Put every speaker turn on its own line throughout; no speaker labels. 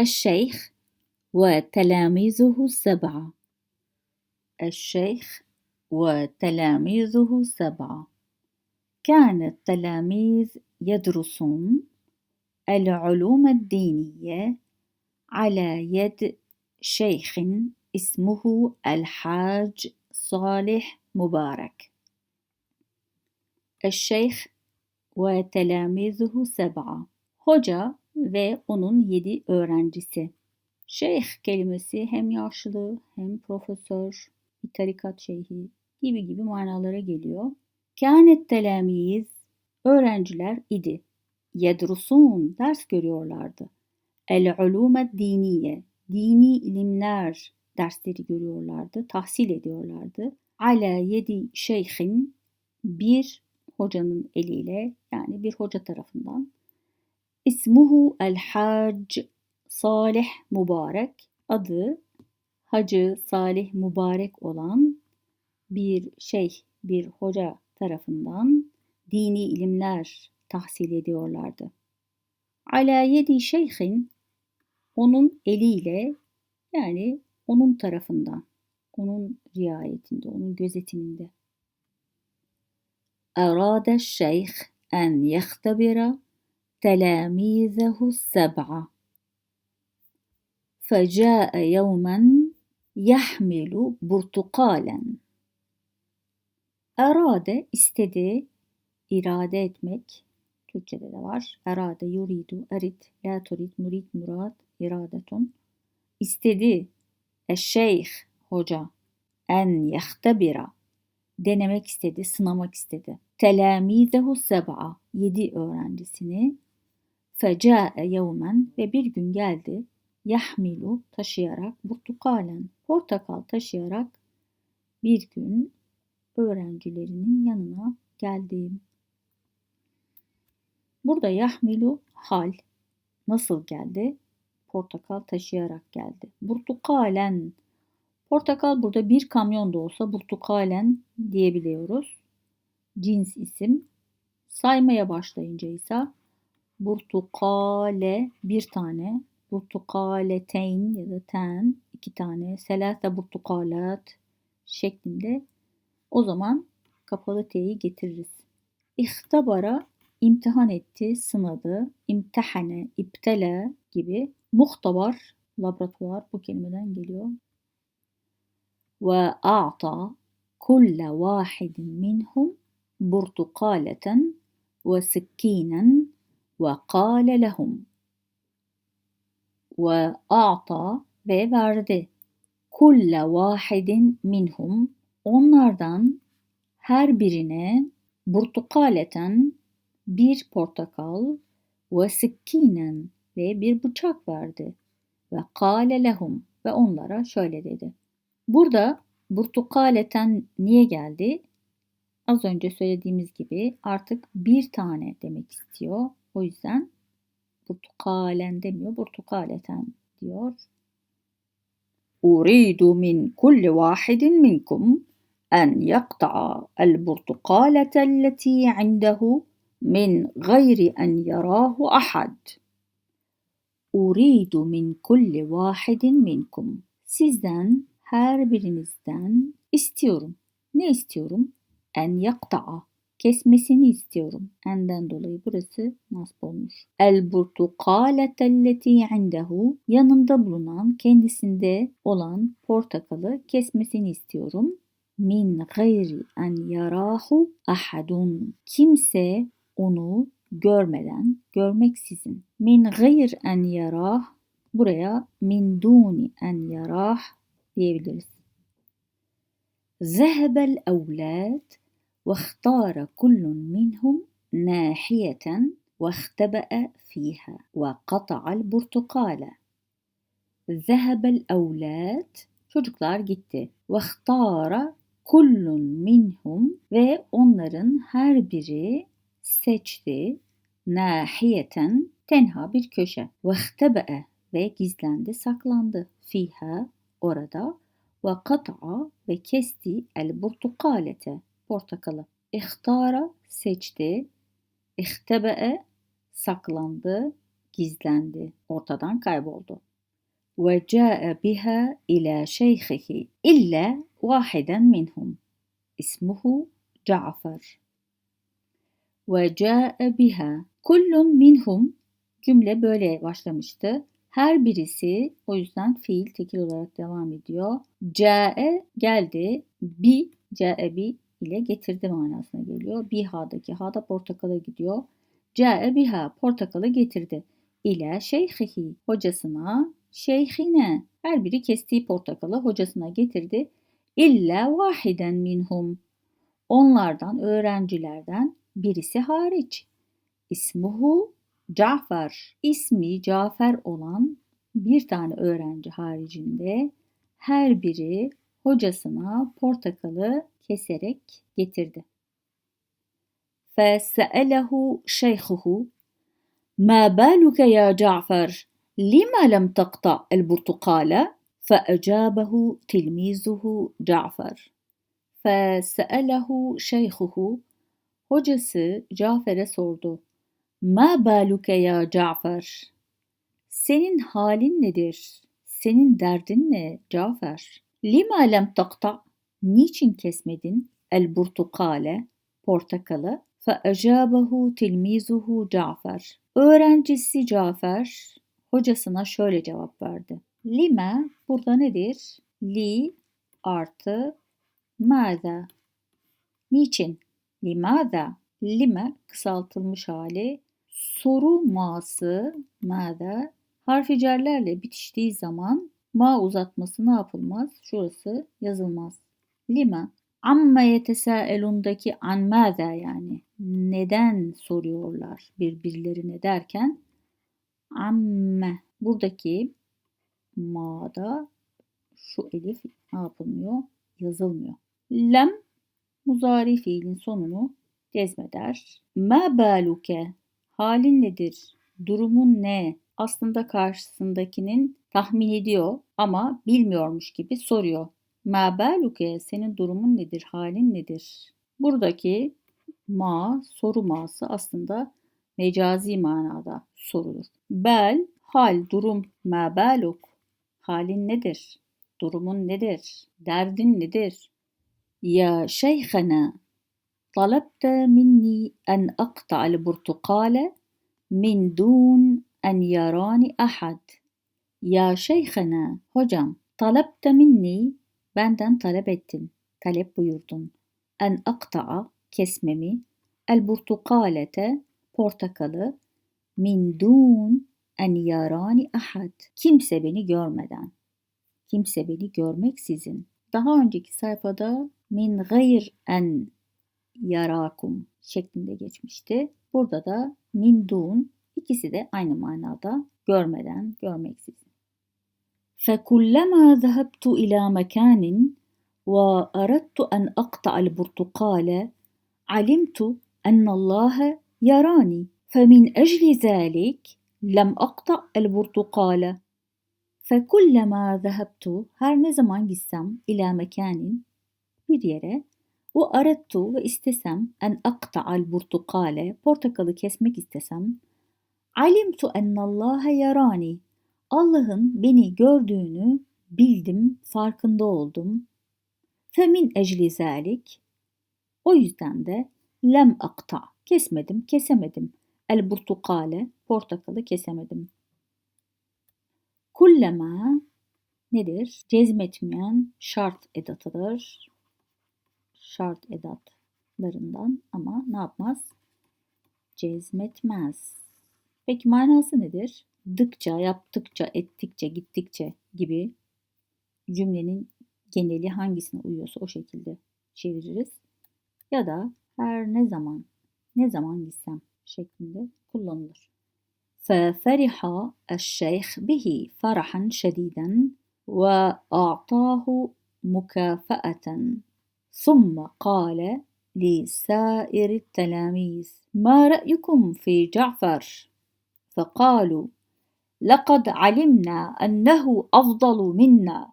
الشيخ وتلاميذه السبعة الشيخ وتلاميذه السبعة كان التلاميذ يدرسون العلوم الدينية على يد شيخ اسمه الحاج صالح مبارك. الشيخ وتلاميذه سبعة. Hoca ve onun yedi öğrencisi. Şeyh kelimesi hem yaşlı hem profesör, bir tarikat şeyhi gibi gibi manalara geliyor. Kânet telamiz öğrenciler idi. Yedrusun ders görüyorlardı. El ulumet diniye dini ilimler dersleri görüyorlardı, tahsil ediyorlardı. Ala yedi şeyhin bir hocanın eliyle yani bir hoca tarafından. İsmuhu el hac Salih Mübarek. Adı Hacı Salih Mübarek olan bir şey, bir hoca tarafından dini ilimler tahsil ediyorlardı. Ala yedi şeyhin onun eliyle yani onun tarafından, onun riayetinde, onun gözetiminde. Arada şeyh en yehtabira تلاميذه السبعة فجاء يوما يحمل برتقالا Arade istedi, irade etmek. Türkçede de var. Arade, yuridu, arid, la turid, murid, murad, iradetun. İstedi, eşşeyh, hoca, en yehtebira, denemek istedi, sınamak istedi. Telamizehu seb'a, yedi öğrencisini. Feca'e yevmen ve bir gün geldi. Yahmilu taşıyarak, burtukalen, portakal taşıyarak bir gün öğrencilerinin yanına geldim. Burada yahmilu hal nasıl geldi? Portakal taşıyarak geldi. Burtukalen portakal burada bir kamyon da olsa burtukalen diyebiliyoruz. Cins isim. Saymaya başlayınca ise burtukale bir tane, burtukaleteyn ya da ten iki tane, selate burtukalat şeklinde o zaman kapalı T'yi getiririz. İhtabara imtihan etti, sınadı, imtihane, iptele gibi. Muhtabar, laboratuvar bu kelimeden geliyor. Ve a'ta kulle vahidin minhum burtukaleten ve sikkinen lehum. Ve a'ta ve verdi. Kulle vahidin minhum Onlardan her birine burtukaleten bir portakal ve sikkinen ve bir bıçak verdi. Ve kâle lehum ve onlara şöyle dedi. Burada burtukaleten niye geldi? Az önce söylediğimiz gibi artık bir tane demek istiyor. O yüzden burtukalen demiyor, burtukaleten diyor. Uridu min kulli vahidin minkum أن يقطع البرتقالة التي عنده من غير أن يراه أحد. أريد من كل واحد منكم. Sizden her birinizden istiyorum. Ne istiyorum? En yakta'a. kesmesini istiyorum. Enden dolayı burası nasb olmuş. El burtukaletelleti indehu yanında bulunan kendisinde olan portakalı kesmesini istiyorum. Min gayri en yarahu ahadun. Kimse onu görmeden, görmeksizin. Min gayr en yarah. Buraya min duni en yarah diyebiliriz. Zehebel evlad واختار كل منهم ناحية واختبأ فيها وقطع البرتقالة ذهب الأولاد çocuklar gitti. واختار kullun minhum ve onların her biri seçti nahiyeten tenha bir köşe ve ve gizlendi saklandı fiha orada ve kat'a ve kesti el burtukalete portakalı. İhtara seçti. İhtebe'e saklandı, gizlendi, ortadan kayboldu. Ve ca'e biha ila şeyhihi illa vahiden minhum. İsmuhu Cafer. Ve ca'e biha. Kullun minhum cümle böyle başlamıştı. Her birisi o yüzden fiil tekil olarak devam ediyor. Ca'e geldi. Bi, ca'e bi ile getirdi manasına geliyor. Biha'daki ha'da portakala gidiyor. C'e biha portakalı getirdi. İle şeyhihi hocasına şeyhine her biri kestiği portakalı hocasına getirdi. İlla vahiden minhum onlardan öğrencilerden birisi hariç. İsmuhu Cafer. İsmi Cafer olan bir tane öğrenci haricinde her biri hocasına portakalı keserek getirdi. فسأله شيخه ما بالك يا جعفر لما لم تقطع البرتقالة فأجابه تلميذه جعفر فسأله شيخه Hocası Cafer'e sordu. Ma baluke ya Cafer? Senin halin nedir? Senin derdin ne Cafer? Lima lem takta? Niçin kesmedin? El burtukale, portakalı. Fe ecabehu tilmizuhu Cafer. Öğrencisi Cafer hocasına şöyle cevap verdi. Lima burada nedir? Li artı mada. Niçin? Limada? Lime kısaltılmış hali. Soru ma'sı ma'da harfi cerlerle bitiştiği zaman ma uzatması ne yapılmaz? Şurası yazılmaz. Lima Amma yetesaelundaki an mâzâ yani neden soruyorlar birbirlerine derken amme buradaki ma'da şu elif ne yapılmıyor? Yazılmıyor. Lem muzari fiilin sonunu cezmeder. Ma baluke halin nedir? Durumun ne? Aslında karşısındakinin tahmin ediyor ama bilmiyormuş gibi soruyor. Ma baluke senin durumun nedir? Halin nedir? Buradaki ma soru ma'sı aslında mecazi manada sorulur. Bel hal durum ma baluk halin nedir? Durumun nedir? Derdin nedir? يا شيخنا طلبت مني أن أقطع البرتقالة من دون أن يراني أحد Ya şeyhana, hocam, talabte minni, benden talep ettin, talep buyurdun. En akta'a, kesmemi, el burtukalete, portakalı, min dun en yarani ahad, kimse beni görmeden, kimse beni görmeksizin. Daha önceki sayfada min gayr en yarakum şeklinde geçmişti. Burada da min dun ikisi de aynı manada görmeden, görmeksizin. فكلما ذهبت إلى مكان وأردت أن أقطع البرتقال علمت أن الله يراني فمن أجل ذلك لم أقطع البرتقال فكلما ذهبت her ne zaman gitsem ila mekanin bir yere o arattu ve istesem en akta'al burtukale portakalı kesmek istesem alimtu ennallaha yarani Allah'ın beni gördüğünü bildim, farkında oldum. Femin ecli zalik o yüzden de lem akta kesmedim, kesemedim. El burtukale portakalı kesemedim. Kullema nedir? Cezmetmeyen şart edatıdır şart edatlarından ama ne yapmaz? Cezmetmez. Peki manası nedir? Dıkça, yaptıkça, ettikçe, gittikçe gibi cümlenin geneli hangisine uyuyorsa o şekilde çeviririz. Ya da her ne zaman, ne zaman gitsem şeklinde kullanılır. ففرح الشيخ به فرحا شديدا وأعطاه مكافأة ثم قال لسائر التلاميذ ما رأيكم في جعفر؟ فقالوا لقد علمنا أنه أفضل منا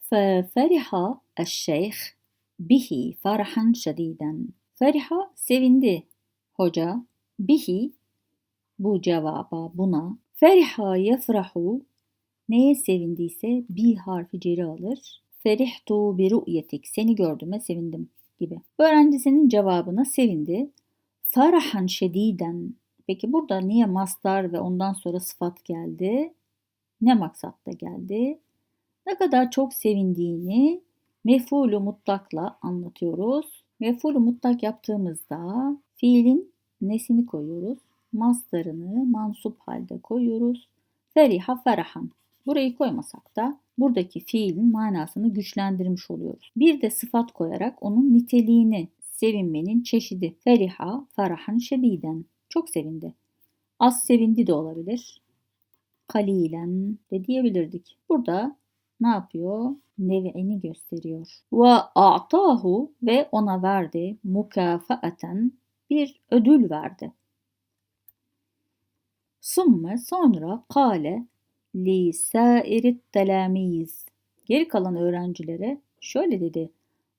ففرح الشيخ به فرحا شديدا فرح sevindi hoca bihi bu cevaba buna feriha yefrahu Neye sevindiyse bir harfi ceri alır. Ferihtu bi ru'yetik. Seni gördüğüme sevindim gibi. Öğrencisinin cevabına sevindi. Farahan şediden. Peki burada niye mastar ve ondan sonra sıfat geldi? Ne maksatla geldi? Ne kadar çok sevindiğini mef'ulü mutlakla anlatıyoruz. Mef'ulü mutlak yaptığımızda fiilin nesini koyuyoruz. Mastarını mansup halde koyuyoruz. Feriha ferahan. Burayı koymasak da buradaki fiilin manasını güçlendirmiş oluyoruz. Bir de sıfat koyarak onun niteliğini, sevinmenin çeşidi. Feriha ferahan şediden. Çok sevindi. Az sevindi de olabilir. Kalilen de diyebilirdik. Burada ne yapıyor? Nev'ini gösteriyor. Ve a'tahu ve ona verdi mukafaeten bir ödül verdi. Sümme sonra kale li sairit telamiz. Geri kalan öğrencilere şöyle dedi.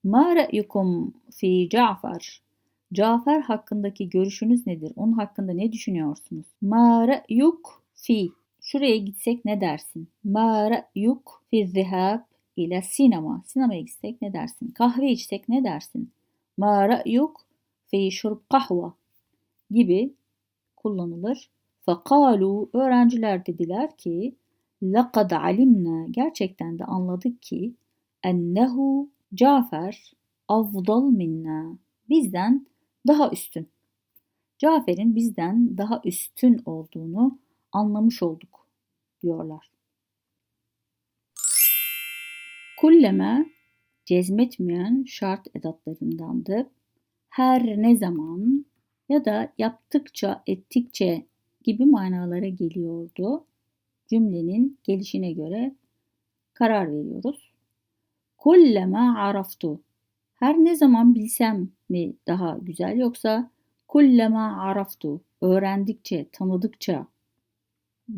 Ma ra'yukum fi Cafer? Cafer hakkındaki görüşünüz nedir? Onun hakkında ne düşünüyorsunuz? Ma ra'yuk fi. Şuraya gitsek ne dersin? Ma ra'yuk fi zihab ile sinema. Sinemaya gitsek ne dersin? Kahve içsek ne dersin? Ma ra'yuk fi şurb kahva gibi kullanılır. Fekalu öğrenciler dediler ki لَقَدْ alimna gerçekten de anladık ki ennehu Cafer afdal minna bizden daha üstün. Cafer'in bizden daha üstün olduğunu anlamış olduk diyorlar. Kulleme cezmetmeyen şart edatlarındandı. Her ne zaman ya da yaptıkça, ettikçe gibi manalara geliyordu. Cümlenin gelişine göre karar veriyoruz. Kulleme araftu. Her ne zaman bilsem mi daha güzel yoksa kulleme araftu. Öğrendikçe, tanıdıkça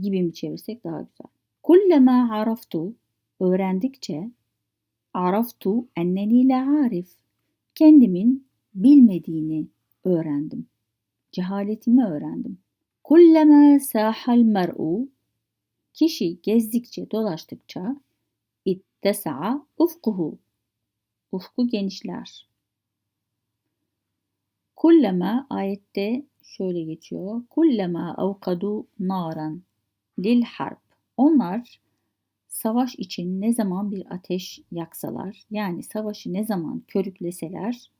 gibi mi çevirsek daha güzel. Kulleme araftu. Öğrendikçe araftu enneni la arif. Kendimin bilmediğini öğrendim. Cehaletimi öğrendim. Kulleme sahal mer'u kişi gezdikçe dolaştıkça ittesa'a ufkuhu ufku genişler. Kullema ayette şöyle geçiyor. Kullema avkadu naran lil harp. Onlar savaş için ne zaman bir ateş yaksalar, yani savaşı ne zaman körükleseler,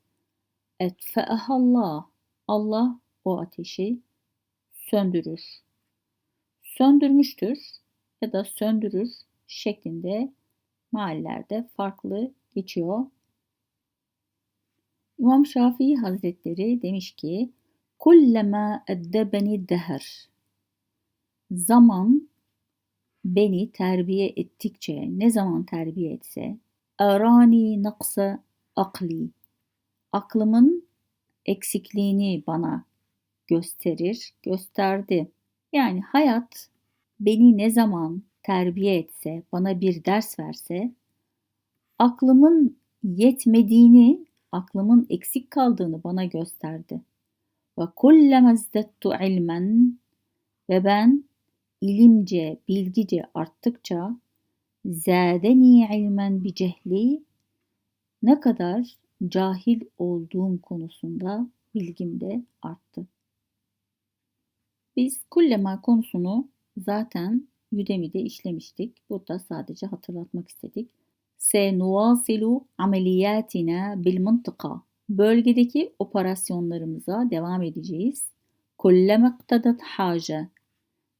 etfeahallah, Allah o ateşi söndürür. Söndürmüştür ya da söndürür şeklinde mahallelerde farklı geçiyor. İmam Şafii Hazretleri demiş ki kullema eddebeni deher zaman beni terbiye ettikçe ne zaman terbiye etse arani naksa akli aklımın eksikliğini bana gösterir, gösterdi. Yani hayat beni ne zaman terbiye etse, bana bir ders verse, aklımın yetmediğini, aklımın eksik kaldığını bana gösterdi. Ve kullama izdettu ilmen ve ben ilimce, bilgice arttıkça zâdeni ilmen bi cehli ne kadar cahil olduğum konusunda bilgim de arttı. Biz kullema konusunu zaten Udemy'de işlemiştik. Burada sadece hatırlatmak istedik. Senuvasilu ameliyatina bil mıntıka. Bölgedeki operasyonlarımıza devam edeceğiz. Kulleme iktadat hace.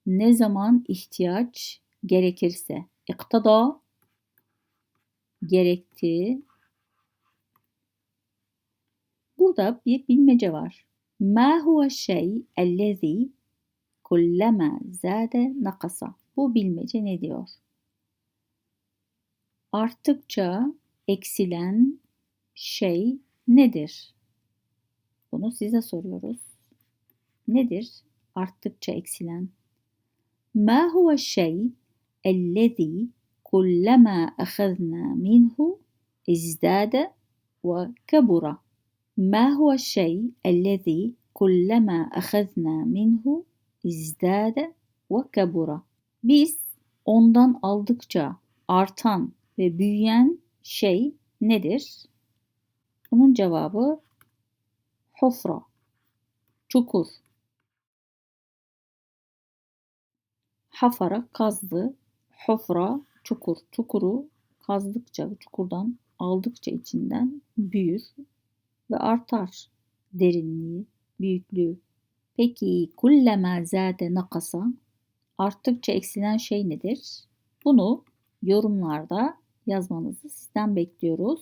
Ne zaman ihtiyaç gerekirse. İktada gerekti. Burada bir bilmece var. Ma huve şey ellezî kullama zade nakasa. Bu bilmece ne diyor? arttıkça eksilen şey nedir? Bunu size soruyoruz. Nedir arttıkça eksilen? Ma huve şey ellezî kullama ahazna minhu izdade ve kebura. Ma huve şey ellezî kullama ahazna minhu izdade ve kebura. Biz ondan aldıkça artan ve büyüyen şey nedir? Bunun cevabı hufra, çukur. Hafara kazdı, hufra çukur. Çukuru kazdıkça, çukurdan aldıkça içinden büyür ve artar derinliği, büyüklüğü. Peki kullema zade nakasa arttıkça eksilen şey nedir? Bunu yorumlarda yazmanızı sizden bekliyoruz.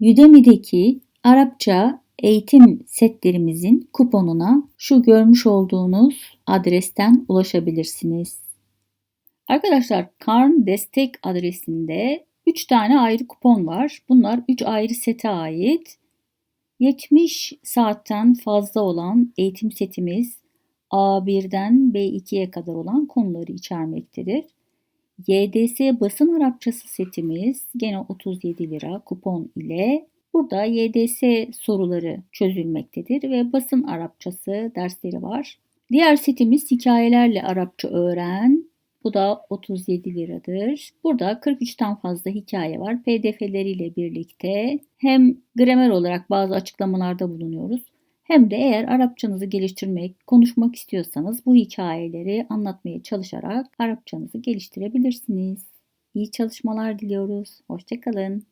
Udemy'deki Arapça eğitim setlerimizin kuponuna şu görmüş olduğunuz adresten ulaşabilirsiniz. Arkadaşlar Karn destek adresinde 3 tane ayrı kupon var. Bunlar 3 ayrı sete ait. 70 saatten fazla olan eğitim setimiz A1'den B2'ye kadar olan konuları içermektedir. YDS basın Arapçası setimiz gene 37 lira kupon ile burada YDS soruları çözülmektedir ve basın Arapçası dersleri var. Diğer setimiz hikayelerle Arapça öğren. Bu da 37 liradır. Burada 43'ten fazla hikaye var. PDF'leriyle birlikte hem gramer olarak bazı açıklamalarda bulunuyoruz. Hem de eğer Arapçanızı geliştirmek, konuşmak istiyorsanız bu hikayeleri anlatmaya çalışarak Arapçanızı geliştirebilirsiniz. İyi çalışmalar diliyoruz. Hoşçakalın.